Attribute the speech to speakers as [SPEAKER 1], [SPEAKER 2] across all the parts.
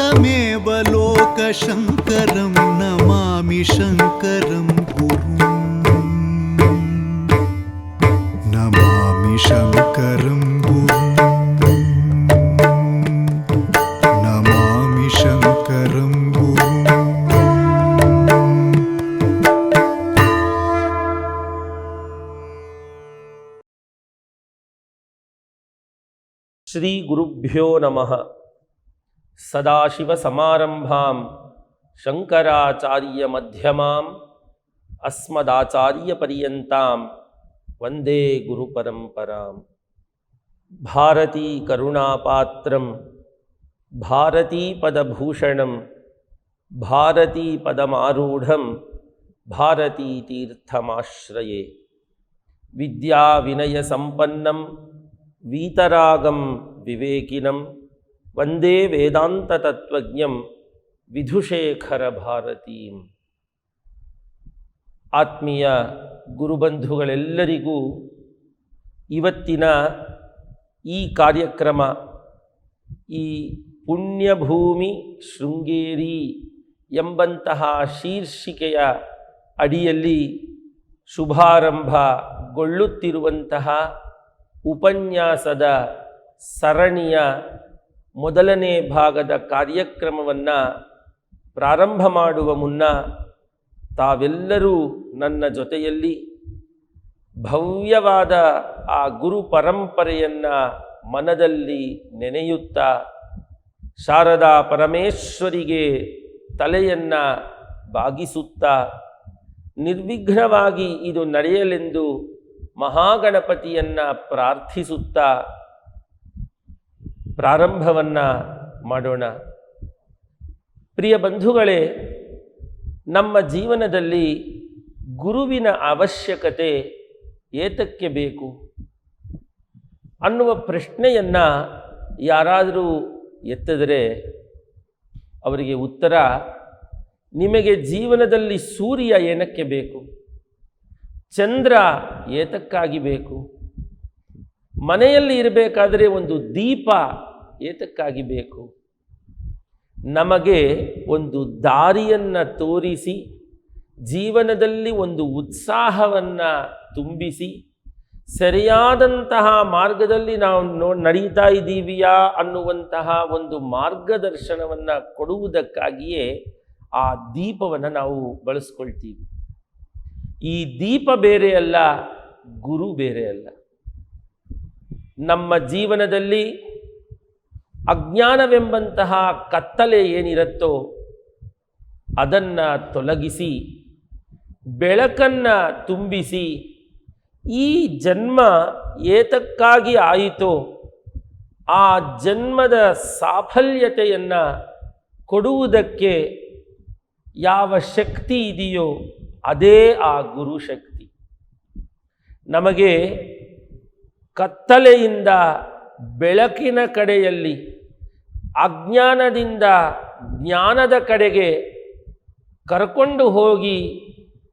[SPEAKER 1] तमेव लोकशङ्करं नमामि शङ्करं नमामि शङ्करं नमामि शङ्करं सदाशिवसमारम्भां
[SPEAKER 2] शङ्कराचार्यमध्यमाम् अस्मदाचार्यपर्यन्तां वंदे गुरुपरम्परां भारतीकरुणापात्रं भारतीपदभूषणं भारतीपदमारूढं भारतीतीर्थमाश्रये। विद्याविनयसम्पन्नं वीतरागं विवेकिनं ಭಾರತೀಪದಭೂಷಣಂ ವೇದಾಂತ ವಂದೇ ವೇದಾಂತತತ್ವಜ್ಞಂ ವಿಧುಶೇಖರ ಭಾರತೀಂ. ಆತ್ಮೀಯ ಗುರುಬಂಧುಗಳೆಲ್ಲರಿಗೂ ಇವತ್ತಿನ ಈ ಕಾರ್ಯಕ್ರಮ, ಈ ಪುಣ್ಯಭೂಮಿ ಶೃಂಗೇರಿ ಎಂಬಂತಹ ಶೀರ್ಷಿಕೆಯ ಅಡಿಯಲ್ಲಿ ಶುಭಾರಂಭಗೊಳ್ಳುತ್ತಿರುವಂತಹ ಉಪನ್ಯಾಸದ ಸರಣಿಯ ಮೊದಲನೇ ಭಾಗದ ಕಾರ್ಯಕ್ರಮವನ್ನು ಪ್ರಾರಂಭ ಮಾಡುವ ಮುನ್ನ ತಾವೆಲ್ಲರೂ ನನ್ನ ಜೊತೆಯಲ್ಲಿ ಭವ್ಯವಾದ ಆ ಗುರು ಪರಂಪರೆಯನ್ನು ಮನದಲ್ಲಿ ನೆನೆಯುತ್ತಾ ಶಾರದಾ ಪರಮೇಶ್ವರಿಗೆ ತಲೆಯನ್ನು ಬಾಗಿಸುತ್ತಾ ನಿರ್ವಿಘ್ನವಾಗಿ ಇದು ನಡೆಯಲೆಂದು ಮಹಾಗಣಪತಿಯನ್ನು ಪ್ರಾರ್ಥಿಸುತ್ತಾ ಪ್ರಾರಂಭವನ್ನು ಮಾಡೋಣ. ಪ್ರಿಯ ಬಂಧುಗಳೇ, ನಮ್ಮ ಜೀವನದಲ್ಲಿ ಗುರುವಿನ ಅವಶ್ಯಕತೆ ಏತಕ್ಕೆ ಬೇಕು? ಅನ್ನುವ ಪ್ರಶ್ನೆಯನ್ನು ಯಾರಾದರೂ ಎತ್ತಿದರೆ ಅವರಿಗೆ ಉತ್ತರ, ನಿಮಗೆ ಜೀವನದಲ್ಲಿ ಸೂರ್ಯ ಏನಕ್ಕೆ ಬೇಕು? ಚಂದ್ರ ಏತಕ್ಕಾಗಿ ಬೇಕು? ಮನೆಯಲ್ಲಿ ಇರಬೇಕಾದರೆ ಒಂದು ದೀಪ ಏತಕ್ಕಾಗಿ ಬೇಕು? ನಮಗೆ ಒಂದು ದಾರಿಯನ್ನು ತೋರಿಸಿ, ಜೀವನದಲ್ಲಿ ಒಂದು ಉತ್ಸಾಹವನ್ನು ತುಂಬಿಸಿ, ಸರಿಯಾದಂತಹ ಮಾರ್ಗದಲ್ಲಿ ನಾವು ನೋ ನಡೀತಾ ಇದ್ದೀವಿಯಾ ಅನ್ನುವಂತಹ ಒಂದು ಮಾರ್ಗದರ್ಶನವನ್ನು ಕೊಡುವುದಕ್ಕಾಗಿಯೇ ಆ ದೀಪವನ್ನು ನಾವು ಬಳಸ್ಕೊಳ್ತೀವಿ. ಈ ದೀಪ ಬೇರೆ ಅಲ್ಲ, ಗುರು ಬೇರೆ ಅಲ್ಲ. ನಮ್ಮ ಜೀವನದಲ್ಲಿ ಅಜ್ಞಾನವೆಂಬಂತಹ ಕತ್ತಲೆ ಏನಿರುತ್ತೋ ಅದನ್ನು ತೊಲಗಿಸಿ, ಬೆಳಕನ್ನು ತುಂಬಿಸಿ, ಈ ಜನ್ಮ ಏತಕ್ಕಾಗಿ ಆಯಿತೋ ಆ ಜನ್ಮದ ಸಾಫಲ್ಯತೆಯನ್ನು ಕೊಡುವುದಕ್ಕೆ ಯಾವ ಶಕ್ತಿ ಇದೆಯೋ ಅದೇ ಆ ಗುರು ಶಕ್ತಿ. ನಮಗೆ ಕತ್ತಲೆಯಿಂದ ಬೆಳಕಿನ ಕಡೆಯಲ್ಲಿ, ಅಜ್ಞಾನದಿಂದ ಜ್ಞಾನದ ಕಡೆಗೆ ಕರ್ಕೊಂಡು ಹೋಗಿ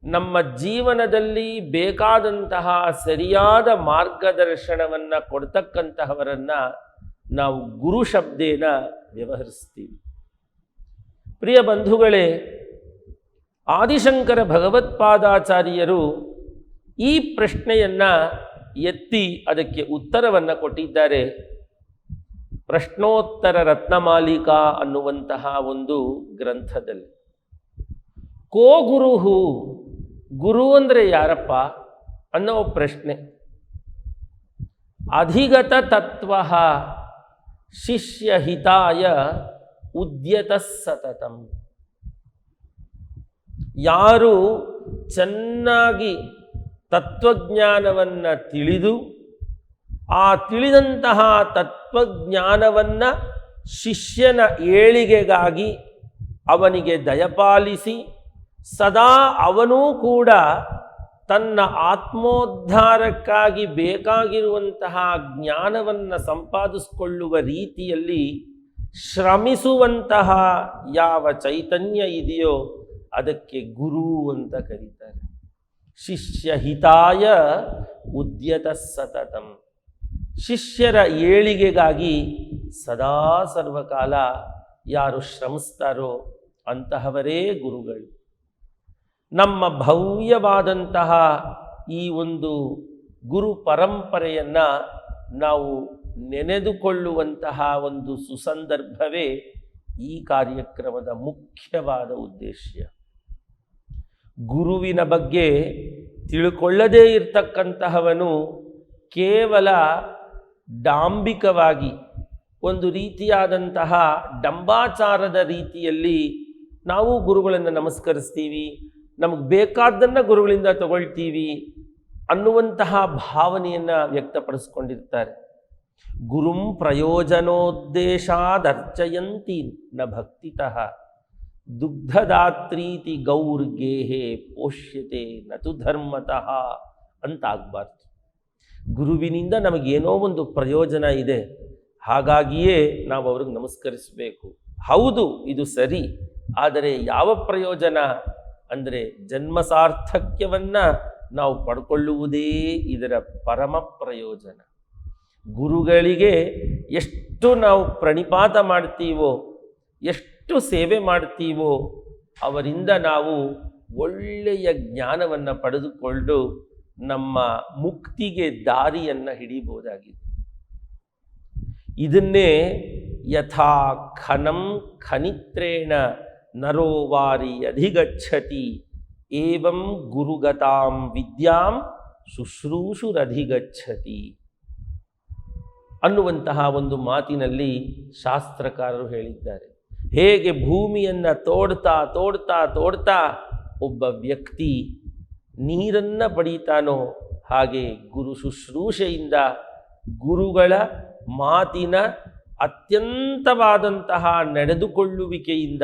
[SPEAKER 2] ನಮ್ಮ ಜೀವನದಲ್ಲಿ ಬೇಕಾದಂತಹ ಸರಿಯಾದ ಮಾರ್ಗದರ್ಶನವನ್ನು ಕೊಡ್ತಕ್ಕಂತಹವರನ್ನು ನಾವು ಗುರು ಶಬ್ದೇನ ವ್ಯವಹರಿಸ್ತೀವಿ. ಪ್ರಿಯ ಬಂಧುಗಳೇ, ಆದಿಶಂಕರ ಭಗವತ್ಪಾದಾಚಾರ್ಯರು ಈ ಪ್ರಶ್ನೆಯನ್ನು ಎತ್ತಿ ಅದಕ್ಕೆ ಉತ್ತರವನ್ನು ಕೊಟ್ಟಿದ್ದಾರೆ. ಪ್ರಶ್ನೋತ್ತರ ರತ್ನಮಾಲಿಕಾ ಅನ್ನುವಂತಹ ಒಂದು ಗ್ರಂಥದಲ್ಲಿ. ಕೋ ಗುರುಹು, ಗುರು ಅಂದರೆ ಯಾರಪ್ಪ ಅನ್ನೋ ಪ್ರಶ್ನೆ. ಅಧಿಗತ ತತ್ವ ಶಿಷ್ಯ ಹಿತಾಯ ಉದ್ಯತ ಸತತಂ. ಯಾರು ಚೆನ್ನಾಗಿ ತತ್ವಜ್ಞಾನವನ್ನು ತಿಳಿದು, ಆ ತಿಳಿದಂತಹ ತತ್ವಜ್ಞಾನವನ್ನು ಶಿಷ್ಯನ ಏಳಿಗೆಗಾಗಿ ಅವನಿಗೆ ದಯಪಾಲಿಸಿ, ಸದಾ ಅವನೂ ಕೂಡ ತನ್ನ ಆತ್ಮೋದ್ಧಾರಕ್ಕಾಗಿ ಬೇಕಾಗಿರುವಂತಹ ಜ್ಞಾನವನ್ನು ಸಂಪಾದಿಸಿಕೊಳ್ಳುವ ರೀತಿಯಲ್ಲಿ ಶ್ರಮಿಸುವಂತಹ ಯಾವ ಚೈತನ್ಯ ಇದೆಯೋ ಅದಕ್ಕೆ ಗುರು ಅಂತ ಕರೀತಾರೆ. ಶಿಷ್ಯ ಹಿತಾಯ ಉದ್ಯತ ಸತತಂ. ಶಿಷ್ಯರ ಏಳಿಗೆಗಾಗಿ ಸದಾ ಸರ್ವಕಾಲ ಯಾರು ಶ್ರಮಿಸ್ತಾರೋ ಅಂತಹವರೇ ಗುರುಗಳು. ನಮ್ಮ ಭವ್ಯವಾದಂತಹ ಈ ಒಂದು ಗುರು ಪರಂಪರೆಯನ್ನು ನಾವು ನೆನೆದುಕೊಳ್ಳುವಂತಹ ಒಂದು ಸುಸಂದರ್ಭವೇ ಈ ಕಾರ್ಯಕ್ರಮದ ಮುಖ್ಯವಾದ ಉದ್ದೇಶ ಗುರುವಿನ ಬಗ್ಗೆ ತಿಳ್ಕೊಳ್ಳದೇ ಇರತಕ್ಕಂತಹವನು ಕೇವಲ ಡಾಂಬಿಕವಾಗಿ ಒಂದು ರೀತಿಯಾದಂತಹ ಡಂಬಾಚಾರದ ರೀತಿಯಲ್ಲಿ ನಾವು ಗುರುಗಳನ್ನು ನಮಸ್ಕರಿಸ್ತೀವಿ, ನಮಗೆ ಬೇಕಾದ್ದನ್ನು ಗುರುಗಳಿಂದ ತಗೊಳ್ತೀವಿ ಅನ್ನುವಂತಹ ಭಾವನೆಯನ್ನು ವ್ಯಕ್ತಪಡಿಸ್ಕೊಂಡಿರ್ತಾರೆ. ಗುರುಂ ಪ್ರಯೋಜನೋದ್ದೇಶಾದರ್ಚಯಂತಿ ನ ಭಕ್ತಿತಃ. ದುಗ್ಧದಾತ್ರೀತಿ ಗೌರ್ಗೇಹೆ ಪೋಷ್ಯತೆ ನತು ಧರ್ಮತಃ ಅಂತಾಗಬಾರ್ದು. ಗುರುವಿನಿಂದ ನಮಗೇನೋ ಒಂದು ಪ್ರಯೋಜನ ಇದೆ. ಹಾಗಾಗಿಯೇ ನಾವು ಅವ್ರಿಗೆ ನಮಸ್ಕರಿಸಬೇಕು. ಹೌದು, ಇದು ಸರಿ. ಆದರೆ ಯಾವ ಪ್ರಯೋಜನ? ಅಂದರೆ ಜನ್ಮ ಸಾರ್ಥಕ್ಯವನ್ನು ನಾವು ಪಡ್ಕೊಳ್ಳುವುದೇ ಇದರ ಪರಮ ಪ್ರಯೋಜನ. ಗುರುಗಳಿಗೆ ಎಷ್ಟು ನಾವು ಪ್ರಣಿಪಾತ ಮಾಡ್ತೀವೋ, ಎಷ್ಟು ಸೇವೆ ಮಾಡ್ತೀವೋ ಅವರಿಂದ ನಾವು ಒಳ್ಳೆಯ ಜ್ಞಾನವನ್ನು ಪಡೆದುಕೊಂಡು ನಮ್ಮ ಮುಕ್ತಿಗೆ ದಾರಿಯನ್ನು ಹಿಡಿಬಹುದಾಗಿದೆ ಇದನ್ನೇ ಯಥಾ ಖನಂ ಖನಿತ್ರೇಣ ನರೋವಾರಿ ಅಧಿಗಚ್ಚತಿ ಏವಂ ಗುರುಗತಾಂ ವಿದ್ಯಾಂ ಶುಶ್ರೂಷುರಧಿಗಚ್ಚತಿ ಅನ್ನುವಂತಹ ಒಂದು ಮಾತಿನಲ್ಲಿ ಶಾಸ್ತ್ರಕಾರರು ಹೇಳಿದ್ದಾರೆ. ಹೇಗೆ ಭೂಮಿಯನ್ನು ತೋಡ್ತಾ ತೋಡ್ತಾ ತೋಡ್ತಾ ಒಬ್ಬ ವ್ಯಕ್ತಿ ನೀರನ್ನು ಪಡೀತಾನೋ ಹಾಗೆ ಗುರು ಶುಶ್ರೂಷೆಯಿಂದ ಗುರುಗಳ ಮಾತಿನ ಅತ್ಯಂತವಾದಂತಹ ನಡೆದುಕೊಳ್ಳುವಿಕೆಯಿಂದ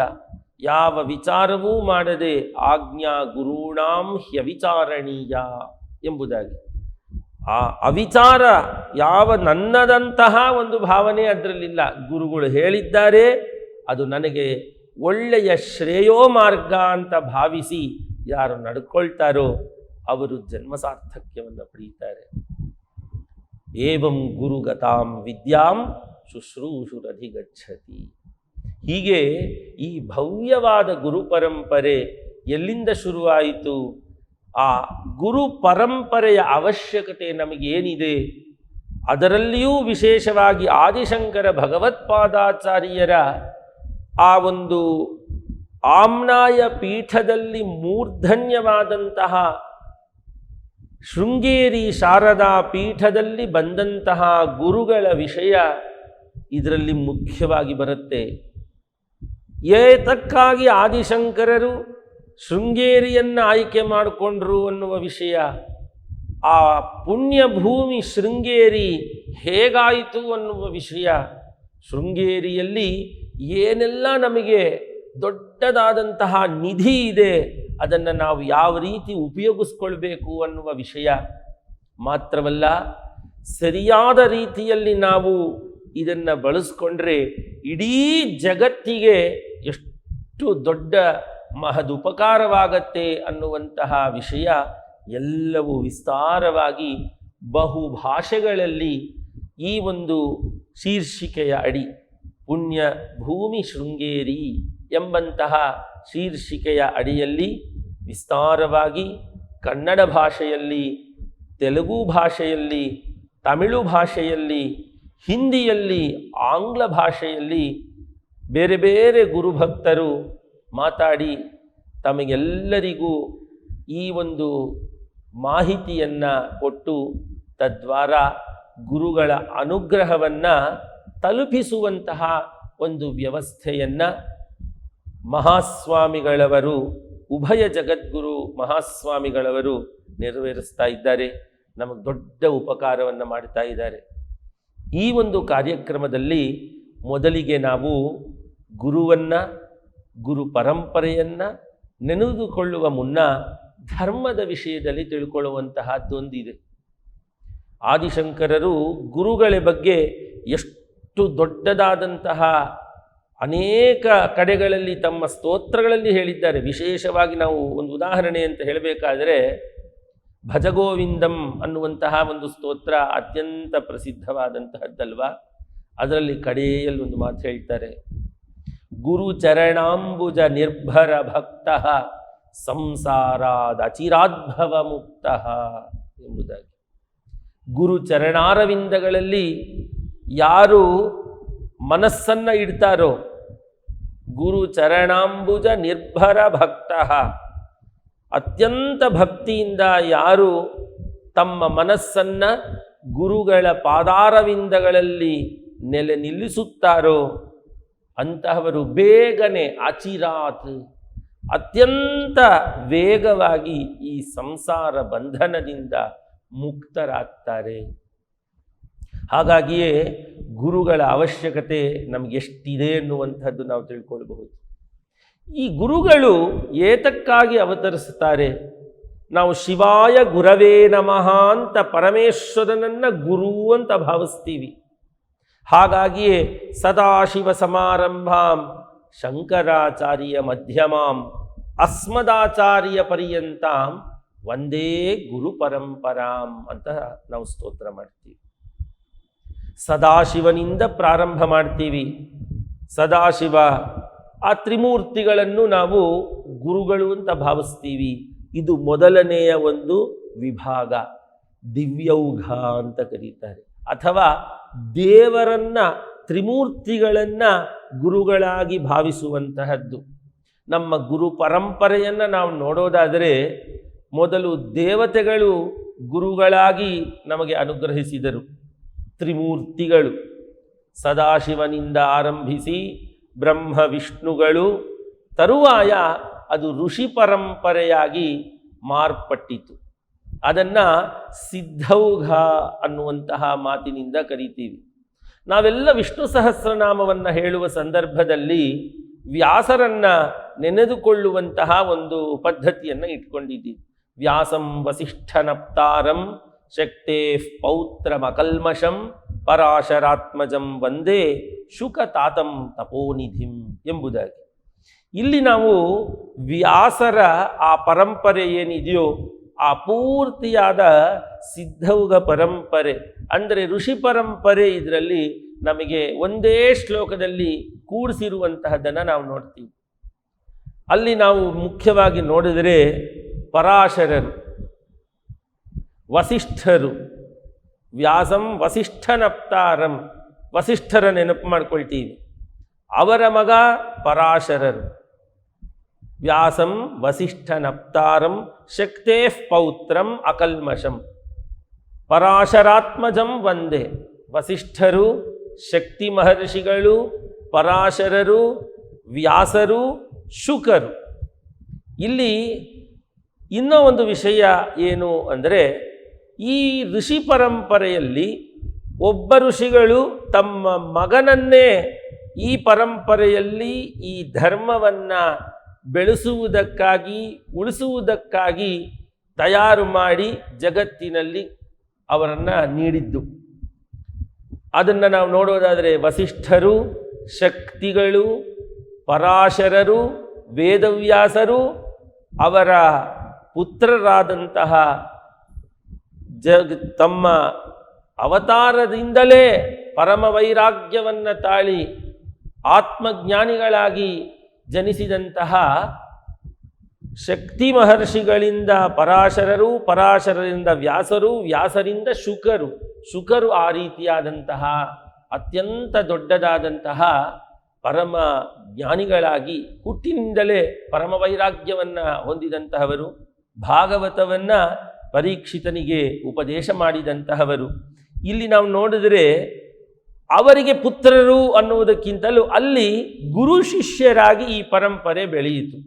[SPEAKER 2] ಯಾವ ವಿಚಾರವೂ ಮಾಡದೆ ಆಜ್ಞಾ ಗುರುಣಾಂ ಹ್ಯವಿಚಾರಣೀಯ ಎಂಬುದಾಗಿ. ಆ ಅವಿಚಾರ ಯಾವ ನನ್ನದಂತಹ ಒಂದು ಭಾವನೆ ಅದರಲ್ಲಿಲ್ಲ. ಗುರುಗಳು ಹೇಳಿದ್ದಾರೆ ಅದು ನನಗೆ ಒಳ್ಳೆಯ ಶ್ರೇಯೋ ಮಾರ್ಗ ಅಂತ ಭಾವಿಸಿ ಯಾರು ನಡ್ಕೊಳ್ತಾರೋ ಅವರು ಜನ್ಮ ಸಾರ್ಥಕ್ಯವನ್ನು ಪಡೀತಾರೆ ಏವಂ ಗುರುಗತಾಂ ವಿದ್ಯಾಂ ಶುಶ್ರೂಷುರಧಿಗಚ್ಚತಿ ಹೀಗೆ ಈ ಭವ್ಯವಾದ ಗುರು ಪರಂಪರೆ ಎಲ್ಲಿಂದ ಶುರುವಾಯಿತು? ಆ ಗುರು ಪರಂಪರೆಯ ಅವಶ್ಯಕತೆ ನಮಗೇನಿದೆ? ಅದರಲ್ಲಿಯೂ ವಿಶೇಷವಾಗಿ ಆದಿಶಂಕರ ಭಗವತ್ಪಾದಾಚಾರ್ಯರ ಆ ಒಂದು ಆಮ್ನಾಯ ಪೀಠದಲ್ಲಿ ಮೂರ್ಧನ್ಯವಾದಂತಹ ಶೃಂಗೇರಿ ಶಾರದಾ ಪೀಠದಲ್ಲಿ ಬಂದಂತಹ ಗುರುಗಳ ವಿಷಯ ಇದರಲ್ಲಿ ಮುಖ್ಯವಾಗಿ ಬರುತ್ತೆ. ಏತಕ್ಕಾಗಿ ಆದಿಶಂಕರರು ಶೃಂಗೇರಿಯನ್ನು ಆಯ್ಕೆ ಮಾಡಿಕೊಂಡ್ರು ಅನ್ನುವ ವಿಷಯ, ಆ ಪುಣ್ಯಭೂಮಿ ಶೃಂಗೇರಿ ಹೇಗಾಯಿತು ಅನ್ನುವ ವಿಷಯ ಶೃಂಗೇರಿಯಲ್ಲಿ ಏನೆಲ್ಲ ನಮಗೆ ದೊಡ್ಡದಾದಂತಹ ನಿಧಿ ಇದೆ, ಅದನ್ನು ನಾವು ಯಾವ ರೀತಿ ಉಪಯೋಗಿಸ್ಕೊಳ್ಬೇಕು ಅನ್ನುವ ವಿಷಯ ಮಾತ್ರವಲ್ಲ, ಸರಿಯಾದ ರೀತಿಯಲ್ಲಿ ನಾವು ಇದನ್ನು ಬಳಸ್ಕೊಂಡ್ರೆ ಇಡೀ ಜಗತ್ತಿಗೆ ಎಷ್ಟು ದೊಡ್ಡ ಮಹದುಪಕಾರವಾಗತ್ತೆ ಅನ್ನುವಂತಹ ವಿಷಯ ಎಲ್ಲವೂ ವಿಸ್ತಾರವಾಗಿ ಬಹು ಭಾಷೆಗಳಲ್ಲಿ ಈ ಒಂದು ಶೀರ್ಷಿಕೆಯ ಅಡಿ. ಪುಣ್ಯ ಭೂಮಿ ಶೃಂಗೇರಿ ಎಂಬಂತಹ ಶೀರ್ಷಿಕೆಯ ಅಡಿಯಲ್ಲಿ ವಿಸ್ತಾರವಾಗಿ ಕನ್ನಡ ಭಾಷೆಯಲ್ಲಿ, ತೆಲುಗು ಭಾಷೆಯಲ್ಲಿ, ತಮಿಳು ಭಾಷೆಯಲ್ಲಿ, ಹಿಂದಿಯಲ್ಲಿ, ಆಂಗ್ಲ ಭಾಷೆಯಲ್ಲಿ ಬೇರೆ ಬೇರೆ ಗುರುಭಕ್ತರು ಮಾತಾಡಿ ತಮಗೆಲ್ಲರಿಗೂ ಈ ಒಂದು ಮಾಹಿತಿಯನ್ನು ಕೊಟ್ಟು ತದ್ವಾರ ಗುರುಗಳ ಅನುಗ್ರಹವನ್ನು ತಲುಪಿಸುವಂತಹ ಒಂದು ವ್ಯವಸ್ಥೆಯನ್ನು ಮಹಾಸ್ವಾಮಿಗಳವರು, ಉಭಯ ಜಗದ್ಗುರು ಮಹಾಸ್ವಾಮಿಗಳವರು ನೆರವೇರಿಸ್ತಾ ಇದ್ದಾರೆ, ನಮಗೆ ದೊಡ್ಡ ಉಪಕಾರವನ್ನು ಮಾಡ್ತಾ ಇದ್ದಾರೆ. ಈ ಒಂದು ಕಾರ್ಯಕ್ರಮದಲ್ಲಿ ಮೊದಲಿಗೆ ನಾವು ಗುರುವನ್ನು, ಗುರು ಪರಂಪರೆಯನ್ನು ನೆನೆದುಕೊಳ್ಳುವ ಮುನ್ನ ಧರ್ಮದ ವಿಷಯದಲ್ಲಿ ತಿಳ್ಕೊಳ್ಳುವಂತಹದ್ದೊಂದಿದೆ. ಆದಿಶಂಕರರು ಗುರುಗಳ ಬಗ್ಗೆ ಎಷ್ಟು ದೊಡ್ಡದಾದಂತಹ ಅನೇಕ ಕಡೆಗಳಲ್ಲಿ ತಮ್ಮ ಸ್ತೋತ್ರಗಳಲ್ಲಿ ಹೇಳಿದ್ದಾರೆ. ವಿಶೇಷವಾಗಿ ನಾವು ಒಂದು ಉದಾಹರಣೆ ಅಂತ ಹೇಳಬೇಕಾದರೆ, ಭಜಗೋವಿಂದಂ ಅನ್ನುವಂತಹ ಒಂದು ಸ್ತೋತ್ರ ಅತ್ಯಂತ ಪ್ರಸಿದ್ಧವಾದಂತಹದ್ದಲ್ವ? ಅದರಲ್ಲಿ ಕಡೆಯಲ್ಲಿ ಒಂದು ಮಾತು ಹೇಳ್ತಾರೆ. ಗುರು ಚರಣಾಂಬುಜ ನಿರ್ಭರ ಭಕ್ತ ಸಂಸಾರಾದ ಅಚಿರಾದ್ಭವ ಮುಕ್ತ ಎಂಬುದಾಗಿ. ಗುರು ಚರಣಾರವಿಂದಗಳಲ್ಲಿ ಯಾರು ಮನಸ್ಸನ್ನು ಇಡ್ತಾರೋ ಗುರು ಚರಣಾಂಬುಜ ನಿರ್ಭರ ಭಕ್ತ. ಅತ್ಯಂತ ಭಕ್ತಿಯಿಂದ ಯಾರು ತಮ್ಮ ಮನಸ್ಸನ್ನ ಗುರುಗಳ ಪಾದಾರವಿಂದಗಳಲ್ಲಿ ನೆಲೆ ನಿಲ್ಲಿಸುತ್ತಾರೋ ಅಂತಹವರು ಬೇಗನೆ ಅಚಿರಾತ್. ಅತ್ಯಂತ ವೇಗವಾಗಿ ಈ ಸಂಸಾರ ಬಂಧನದಿಂದ ಮುಕ್ತರಾಗ್ತಾರೆ. ಹಾಗಾಗಿಯೇ ಗುರುಗಳ ಅವಶ್ಯಕತೆ ನಮ್ಗೆ ಎಷ್ಟಿದೆ ಅನ್ನುವಂಥದ್ದು ನಾವು ತಿಳ್ಕೊಳ್ಬಹುದು. ಈ ಗುರುಗಳು ಏತಕ್ಕಾಗಿ ಅವತರಿಸುತ್ತಾರೆ? ನಾವು ಶಿವಾಯ ಗುರವೇ ನಮಃ ಅಂತ ಪರಮೇಶ್ವರನನ್ನ ಗುರು ಅಂತ ಭಾವಿಸ್ತೀವಿ. ಹಾಗಾಗಿಯೇ ಸದಾಶಿವ ಸಮಾರಂಭಾಂ, ಶಂಕರಾಚಾರ್ಯ ಮಧ್ಯಮಾಂ, ಅಸ್ಮದಾಚಾರ್ಯ ಪರ್ಯಂತಾಂ ಒಂದೇ ಗುರು ಪರಂಪರಾಂ ಅಂತ ನಾವು ಸ್ತೋತ್ರ ಮಾಡ್ತೀವಿ. ಸದಾಶಿವನಿಂದ ಪ್ರಾರಂಭ ಮಾಡ್ತೀವಿ. ಸದಾಶಿವ ಆ ತ್ರಿಮೂರ್ತಿಗಳನ್ನು ನಾವು ಗುರುಗಳು ಅಂತ ಭಾವಿಸ್ತೀವಿ. ಇದು ಮೊದಲನೆಯ ಒಂದು ವಿಭಾಗ. ದಿವ್ಯೌಘ ಅಂತ ಕರೀತಾರೆ. ಅಥವಾ ದೇವರನ್ನ, ತ್ರಿಮೂರ್ತಿಗಳನ್ನು ಗುರುಗಳಾಗಿ ಭಾವಿಸುವಂತಹದ್ದು. ನಮ್ಮ ಗುರು ಪರಂಪರೆಯನ್ನು ನಾವು ನೋಡೋದಾದರೆ, ಮೊದಲು ದೇವತೆಗಳು ಗುರುಗಳಾಗಿ ನಮಗೆ ಅನುಗ್ರಹಿಸಿದರು. ತ್ರಿಮೂರ್ತಿಗಳು ಸದಾಶಿವನಿಂದ ಆರಂಭಿಸಿ ಬ್ರಹ್ಮ ವಿಷ್ಣುಗಳು ತರುವಾಯ ಅದು ಋಷಿ ಪರಂಪರೆಯಾಗಿ ಮಾರ್ಪಟ್ಟಿತು. ಅದನ್ನು ಸಿದ್ಧೌಘ ಅನ್ನುವಂತಹ ಮಾತಿನಿಂದ ಕರಿತೀವಿ. ನಾವೆಲ್ಲ ವಿಷ್ಣು ಸಹಸ್ರನಾಮವನ್ನು ಹೇಳುವ ಸಂದರ್ಭದಲ್ಲಿ ವ್ಯಾಸರನ್ನು ನೆನೆದುಕೊಳ್ಳುವಂತಹ ಒಂದು ಪದ್ಧತಿಯನ್ನು ಇಟ್ಕೊಂಡಿದ್ದೀವಿ. ವ್ಯಾಸಂ ವಸಿಷ್ಠನಪ್ತಾರಂ ಶಕ್ತೇ ಪೌತ್ರಮಕಲ್ಮಷಂ ಪರಾಶರಾತ್ಮಜಂ ವಂದೇ ಶುಕ ತಾತಂ ತಪೋನಿಧಿಂ ಎಂಬುದಾಗಿ. ಇಲ್ಲಿ ನಾವು ವ್ಯಾಸರ ಆ ಪರಂಪರೆ ಏನಿದೆಯೋ ಆ ಪೂರ್ತಿಯಾದ ಸಿದ್ಧೌಗ ಪರಂಪರೆ, ಅಂದರೆ ಋಷಿ ಪರಂಪರೆ ಇದರಲ್ಲಿ ನಮಗೆ ಒಂದೇ ಶ್ಲೋಕದಲ್ಲಿ ಕೂಡಿಸಿರುವಂತಹದ್ದನ್ನು ನಾವು ನೋಡ್ತೀವಿ. ಅಲ್ಲಿ ನಾವು ಮುಖ್ಯವಾಗಿ ನೋಡಿದರೆ ಪರಾಶರರು. ವಸಿಷ್ಠರು. ವ್ಯಾಸಂ ವಸಿಷ್ಠನಪ್ತಾರಂ. ವಸಿಷ್ಠರ ನೆನಪು ಮಾಡ್ಕೊಳ್ತೀವಿ. ಅವರ ಮಗ ಪರಾಶರರು. ವ್ಯಾಸಂ ವಸಿಷ್ಠನಪ್ತಾರಂ ಶಕ್ತೇ ಪೌತ್ರಂ ಅಕಲ್ಮಷಂ. ಪರಾಶರಾತ್ಮಜಂ ವಂದೇ. ವಸಿಷ್ಠರು, ಶಕ್ತಿ ಮಹರ್ಷಿಗಳು, ಪರಾಶರರು, ವ್ಯಾಸರು, ಶುಕರು. ಇಲ್ಲಿ ಇನ್ನೂ ಒಂದು ವಿಷಯ ಏನು ಅಂದರೆ ಈ ಋಷಿ ಪರಂಪರೆಯಲ್ಲಿ ಒಬ್ಬ ಋಷಿಗಳು ತಮ್ಮ ಮಗನನ್ನೇ ಈ ಪರಂಪರೆಯಲ್ಲಿ ಈ ಧರ್ಮವನ್ನು ಬೆಳೆಸುವುದಕ್ಕಾಗಿ, ಉಳಿಸುವುದಕ್ಕಾಗಿ ತಯಾರು ಮಾಡಿ ಜಗತ್ತಿನಲ್ಲಿ ಅವರನ್ನು ನೀಡಿದ್ದು. ಅದನ್ನು ನಾವು ನೋಡೋದಾದರೆ ವಸಿಷ್ಠರು, ಶಕ್ತಿಗಳು, ಪರಾಶರರು, ವೇದವ್ಯಾಸರು ಅವರ ಪುತ್ರರಾದಂತಹ ಜಗ್ ತಮ್ಮ ಅವತಾರದಿಂದಲೇ ಪರಮ ವೈರಾಗ್ಯವನ್ನು ತಾಳಿ ಆತ್ಮಜ್ಞಾನಿಗಳಾಗಿ ಜನಿಸಿದಂತಹ ಶಕ್ತಿ ಮಹರ್ಷಿಗಳಿಂದ ಪರಾಶರರು, ಪರಾಶರರಿಂದ ವ್ಯಾಸರು, ವ್ಯಾಸರಿಂದ ಶುಕರು. ಶುಕರು ಆ ರೀತಿಯಾದಂತಹ, ಅತ್ಯಂತ ದೊಡ್ಡದಾದಂತಹ ಪರಮ ಜ್ಞಾನಿಗಳಾಗಿ ಹುಟ್ಟಿನಿಂದಲೇ ಪರಮ ವೈರಾಗ್ಯವನ್ನು ಹೊಂದಿದಂತಹವರು. ಭಾಗವತವನ್ನು ಪರೀಕ್ಷಿತನಿಗೆ ಉಪದೇಶ ಮಾಡಿದಂತಹವರು. ಇಲ್ಲಿ ನಾವು ನೋಡಿದರೆ ಅವರಿಗೆ ಪುತ್ರರು ಅನ್ನುವುದಕ್ಕಿಂತಲೂ ಅಲ್ಲಿ ಗುರು ಶಿಷ್ಯರಾಗಿ ಈ ಪರಂಪರೆ ಬೆಳೆಯಿತು.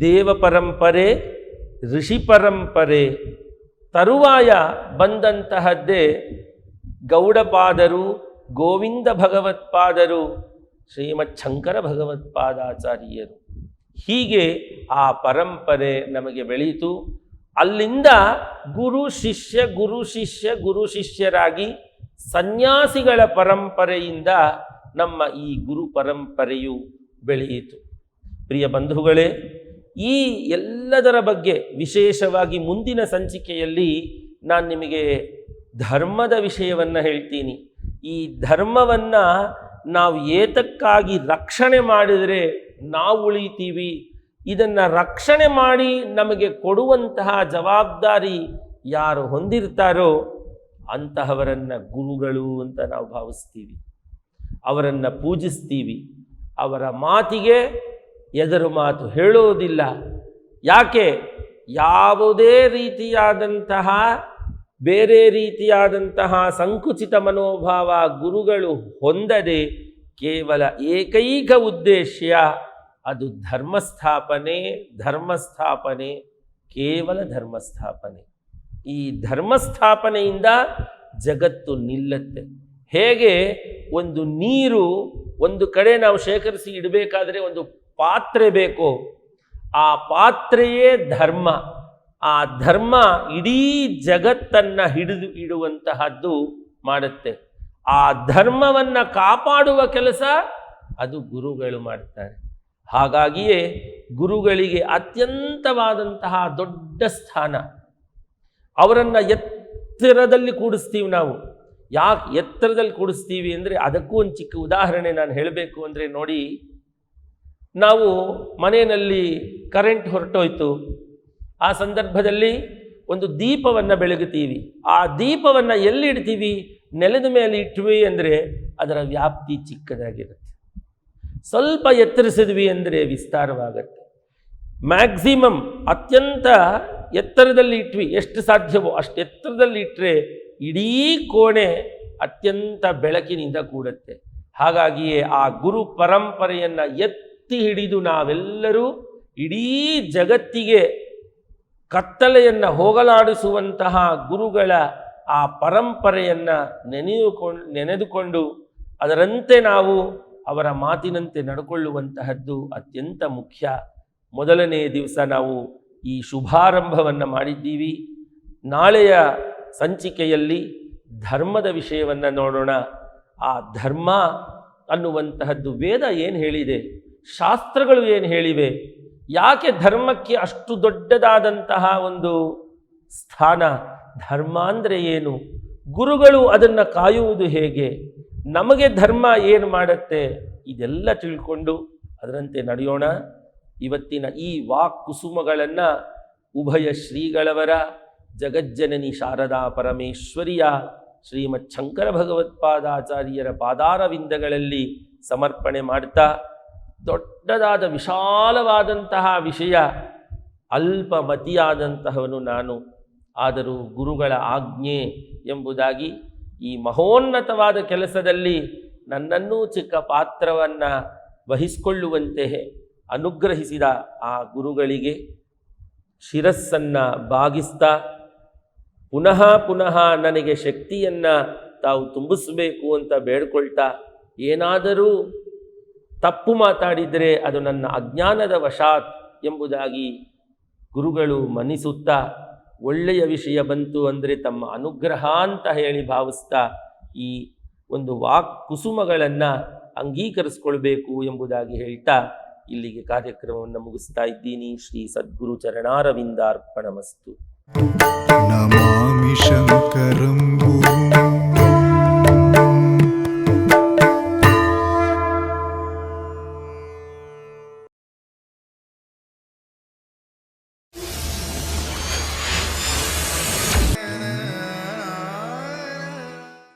[SPEAKER 2] ದೇವ ಪರಂಪರೆ, ಋಷಿ ಪರಂಪರೆ, ತರುವಾಯ ಬಂದಂತಹದ್ದೇ ಗೌಡಪಾದರು, ಗೋವಿಂದ ಭಗವತ್ಪಾದರು ಶ್ರೀಮತ್ ಶಂಕರ ಭಗವತ್ಪಾದಾಚಾರ್ಯರು. ಹೀಗೆ ಆ ಪರಂಪರೆ ನಮಗೆ ಬೆಳೀತು. ಅಲ್ಲಿಂದ ಗುರು ಶಿಷ್ಯ ಗುರು ಶಿಷ್ಯ, ಗುರು ಶಿಷ್ಯರಾಗಿ ಸನ್ಯಾಸಿಗಳ ಪರಂಪರೆಯಿಂದ ನಮ್ಮ ಈ ಗುರು ಪರಂಪರೆಯು ಬೆಳೆಯಿತು. ಪ್ರಿಯ ಬಂಧುಗಳೇ, ಈ ಎಲ್ಲದರ ಬಗ್ಗೆ ವಿಶೇಷವಾಗಿ ಮುಂದಿನ ಸಂಚಿಕೆಯಲ್ಲಿ ನಾನು ನಿಮಗೆ ಧರ್ಮದ ವಿಷಯವನ್ನು ಹೇಳ್ತೀನಿ. ಈ ಧರ್ಮವನ್ನು ನಾವು ಏತಕ್ಕಾಗಿ ರಕ್ಷಣೆ ಮಾಡಿದರೆ ನಾವು ಉಳಿತೀವಿ ಇದನ್ನು ರಕ್ಷಣೆ ಮಾಡಿ ನಮಗೆ ಕೊಡುವಂತಹ ಜವಾಬ್ದಾರಿ ಯಾರು ಹೊಂದಿರ್ತಾರೋ ಅಂತಹವರನ್ನು ಗುರುಗಳು ಅಂತ ನಾವು ಭಾವಿಸ್ತೀವಿ. ಅವರನ್ನು ಪೂಜಿಸ್ತೀವಿ. ಅವರ ಮಾತಿಗೆ ಎದುರು ಮಾತು ಹೇಳೋದಿಲ್ಲ. ಯಾಕೆ? ಯಾವುದೇ ರೀತಿಯಾದಂತಹ, ಬೇರೆ ರೀತಿಯಾದಂತಹ ಸಂಕುಚಿತ ಮನೋಭಾವ ಗುರುಗಳು ಹೊಂದದೆ ಕೇವಲ ಏಕೈಕ ಉದ್ದೇಶ ಅದು ಧರ್ಮಸ್ಥಾಪನೆ ಧರ್ಮಸ್ಥಾಪನೆ, ಕೇವಲ ಧರ್ಮಸ್ಥಾಪನೆ. ಈ ಧರ್ಮಸ್ಥಾಪನೆಯಿಂದ ಜಗತ್ತು ನಿಲ್ಲತ್ತೆ. ಹೇಗೆ? ಒಂದು ನೀರು ಒಂದು ಕಡೆ ನಾವು ಶೇಖರಿಸಿ ಇಡಬೇಕಾದ್ರೆ ಒಂದು ಪಾತ್ರೆ ಬೇಕು. ಆ ಪಾತ್ರೆಯೇ ಧರ್ಮ. ಆ ಧರ್ಮ ಇಡೀ ಜಗತ್ತನ್ನು ಹಿಡಿದು ಇಡುವಂತಹದ್ದು ಮಾಡುತ್ತೆ. ಆ ಧರ್ಮವನ್ನು ಕಾಪಾಡುವ ಕೆಲಸ ಅದು ಗುರುಗಳು ಮಾಡ್ತಾರೆ. ಹಾಗಾಗಿಯೇ ಗುರುಗಳಿಗೆ ಅತ್ಯಂತವಾದಂತಹ ದೊಡ್ಡ ಸ್ಥಾನ. ಅವರನ್ನು ಎತ್ತರದಲ್ಲಿ ಕೂಡಿಸ್ತೀವಿ ನಾವು. ಯಾಕೆ ಎತ್ತರದಲ್ಲಿ ಕೂಡಿಸ್ತೀವಿ ಅಂದರೆ ಅದಕ್ಕೂ ಒಂದು ಚಿಕ್ಕ ಉದಾಹರಣೆ ನಾನು ಹೇಳಬೇಕು ಅಂದರೆ ನೋಡಿ, ನಾವು ಮನೆಯಲ್ಲಿ ಕರೆಂಟ್ ಹೊರಟೋಯ್ತು. ಆ ಸಂದರ್ಭದಲ್ಲಿ ಒಂದು ದೀಪವನ್ನು ಬೆಳಗುತ್ತೀವಿ. ಆ ದೀಪವನ್ನು ಎಲ್ಲಿ ಇಡ್ತೀವಿ? ನೆಲದ ಮೇಲೆ ಇಟ್ವಿ ಅಂದರೆ ಅದರ ವ್ಯಾಪ್ತಿ ಚಿಕ್ಕದಾಗಿರುತ್ತೆ ಸ್ವಲ್ಪ ಎತ್ತರಿಸಿದ್ವಿ ಅಂದರೆ ವಿಸ್ತಾರವಾಗತ್ತೆ. ಮ್ಯಾಕ್ಸಿಮಮ್ ಅತ್ಯಂತ ಎತ್ತರದಲ್ಲಿ ಇಟ್ವಿ. ಎಷ್ಟು ಸಾಧ್ಯವೋ ಅಷ್ಟು ಎತ್ತರದಲ್ಲಿ ಇಟ್ಟರೆ ಇಡೀ ಕೋಣೆ ಅತ್ಯಂತ ಬೆಳಕಿನಿಂದ ಕೂಡುತ್ತೆ. ಹಾಗಾಗಿಯೇ ಆ ಗುರು ಪರಂಪರೆಯನ್ನು ಎತ್ತಿ ಹಿಡಿದು ನಾವೆಲ್ಲರೂ ಇಡೀ ಜಗತ್ತಿಗೆ ಕತ್ತಲೆಯನ್ನು ಹೋಗಲಾಡಿಸುವಂತಹ ಗುರುಗಳ ಆ ಪರಂಪರೆಯನ್ನು ನೆನೆದುಕೊಂಡು ನೆನೆದುಕೊಂಡು ಅದರಂತೆ ನಾವು ಅವರ ಮಾತಿನಂತೆ ನಡ್ಕೊಳ್ಳುವಂತಹದ್ದು ಅತ್ಯಂತ ಮುಖ್ಯ. ಮೊದಲನೇ ದಿವಸ ನಾವು ಈ ಶುಭಾರಂಭವನ್ನು ಮಾಡಿದ್ದೀವಿ. ನಾಳೆಯ ಸಂಚಿಕೆಯಲ್ಲಿ ಧರ್ಮದ ವಿಷಯವನ್ನು ನೋಡೋಣ. ಆ ಧರ್ಮ ಅನ್ನುವಂತಹದ್ದು ವೇದ ಏನು ಹೇಳಿದೆ? ಶಾಸ್ತ್ರಗಳು ಏನು ಹೇಳಿವೆ? ಯಾಕೆ ಧರ್ಮಕ್ಕೆ ಅಷ್ಟು ದೊಡ್ಡದಾದಂತಹ ಒಂದು ಸ್ಥಾನ? ಧರ್ಮ ಅಂದರೆ ಏನು? ಗುರುಗಳು ಅದನ್ನು ಕಾಯುವುದು ಹೇಗೆ? ನಮಗೆ ಧರ್ಮ ಏನು ಮಾಡುತ್ತೆ? ಇದೆಲ್ಲ ತಿಳ್ಕೊಂಡು ಅದರಂತೆ ನಡೆಯೋಣ. ಇವತ್ತಿನ ಈ ವಾಕ್ ಕುಸುಮಗಳನ್ನು ಉಭಯ ಶ್ರೀಗಳವರ ಜಗಜ್ಜನನಿ ಶಾರದಾ ಪರಮೇಶ್ವರಿಯ ಶ್ರೀಮತ್ ಶಂಕರ ಭಗವತ್ಪಾದಾಚಾರ್ಯರ ಪಾದಾರವಿಂದಗಳಲ್ಲಿ ಸಮರ್ಪಣೆ ಮಾಡ್ತಾ, ದೊಡ್ಡದಾದ ವಿಶಾಲವಾದಂತಹ ವಿಷಯ, ಅಲ್ಪಮತಿಯಾದಂತಹವನು ನಾನು. ಆದರೂ ಗುರುಗಳ ಆಜ್ಞೆ ಎಂಬುದಾಗಿ ಈ ಮಹೋನ್ನತವಾದ ಕೆಲಸದಲ್ಲಿ ನನ್ನನ್ನೂ ಚಿಕ್ಕ ಪಾತ್ರವನ್ನು ವಹಿಸಿಕೊಳ್ಳುವಂತೆ ಅನುಗ್ರಹಿಸಿದ ಆ ಗುರುಗಳಿಗೆ ಶಿರಸ್ಸನ್ನು ಬಾಗಿಸ್ತಾ ಪುನಃ ಪುನಃ ನನಗೆ ಶಕ್ತಿಯನ್ನು ತಾವು ತುಂಬಿಸಬೇಕು ಅಂತ ಬೇಡ್ಕೊಳ್ತಾ ಏನಾದರೂ ತಪ್ಪು ಮಾತಾಡಿದರೆ ಅದು ನನ್ನ ಅಜ್ಞಾನದ ವಶಾತ್ ಎಂಬುದಾಗಿ ಗುರುಗಳು ಮನ್ನಿಸುತ್ತಾ ಒಳ್ಳೆಯ ವಿಷಯ ಬಂತು ಅಂದರೆ ತಮ್ಮ ಅನುಗ್ರಹ ಅಂತ ಹೇಳಿ ಭಾವಿಸ್ತಾ ಈ ಒಂದು ವಾಕ್ ಕುಸುಮಗಳನ್ನು ಅಂಗೀಕರಿಸ್ಕೊಳ್ಬೇಕು ಎಂಬುದಾಗಿ ಹೇಳ್ತಾ ಇಲ್ಲಿಗೆ ಕಾರ್ಯಕ್ರಮವನ್ನು ಮುಗಿಸ್ತಾ ಇದ್ದೀನಿ. ಶ್ರೀ ಸದ್ಗುರು ಚರಣಾರವಿಂದಾರ್ಪಣಮಸ್ತು.
[SPEAKER 1] ನಮಾಮಿ ಶಂಕರಂಭೂ